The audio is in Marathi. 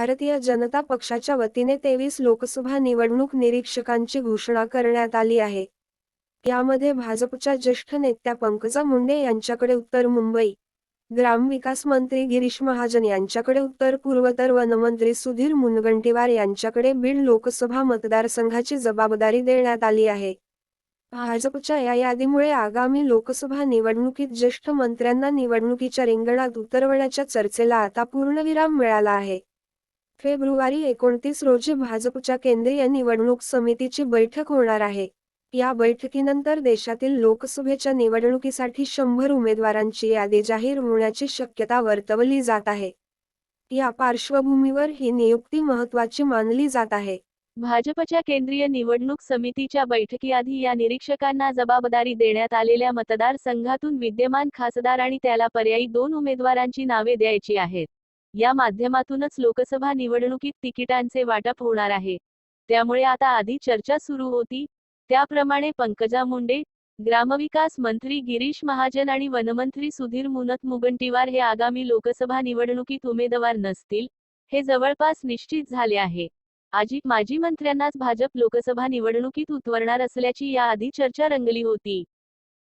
भारतीय जनता पक्षाच्या वतीने तेवीस लोकसभा निवडणूक निरीक्षकांची घोषणा करण्यात आली आहे. यामध्ये भाजपच्या ज्येष्ठ नेत्या पंकजा मुंडे यांच्याकडे उत्तर मुंबई ग्रामविकास मंत्री गिरीश महाजन यांच्याकडे उत्तर पूर्व तर वनमंत्री सुधीर मुनगंटीवार यांच्याकडे बीड लोकसभा मतदारसंघाची जबाबदारी देण्यात आली आहे. भाजपच्या या यादीमुळे आगामी लोकसभा निवडणुकीत ज्येष्ठ मंत्र्यांना निवडणुकीच्या रिंगणात उतरवण्याच्या चर्चेला आता पूर्णविराम मिळाला आहे. फेब्रुवारी एकोणतीस रोजी भाजपच्या केंद्रीय निवडणूक समितीची बैठक होणार आहे. या बैठकीनंतर देशातील लोकसभेच्या निवडणुकीसाठी शंभर उमेदवारांची यादी जाहीर होण्याची शक्यता वर्तवली जात आहे. या पार्श्वभूमीवर ही नियुक्ती महत्वाची मानली जात आहे. भाजपच्या केंद्रीय निवडणूक समितीच्या बैठकीआधी या निरीक्षकांना जबाबदारी देण्यात आलेल्या मतदारसंघातून विद्यमान खासदार आणि त्याला पर्यायी दोन उमेदवारांची नावे द्यायची आहेत. या माध्यमातूनच लोकसभा निवडणुकीत तिकिटांचे वाटप होणार आहे. त्यामुळे आता आधी चर्चा सुरू होती. त्याप्रमाणे पंकजा मुंडे ग्रामविकास मंत्री गिरीश महाजन आणि वनमंत्री सुधीर मुनत मुगंटीवार हे आगामी लोकसभा निवडणुकीत उमेदवार नसतील हे जवळपास निश्चित झाले आहे. आजी माजी मंत्र्यांनाच भाजप लोकसभा निवडणुकीत उतरणार असल्याची याआधी चर्चा रंगली होती.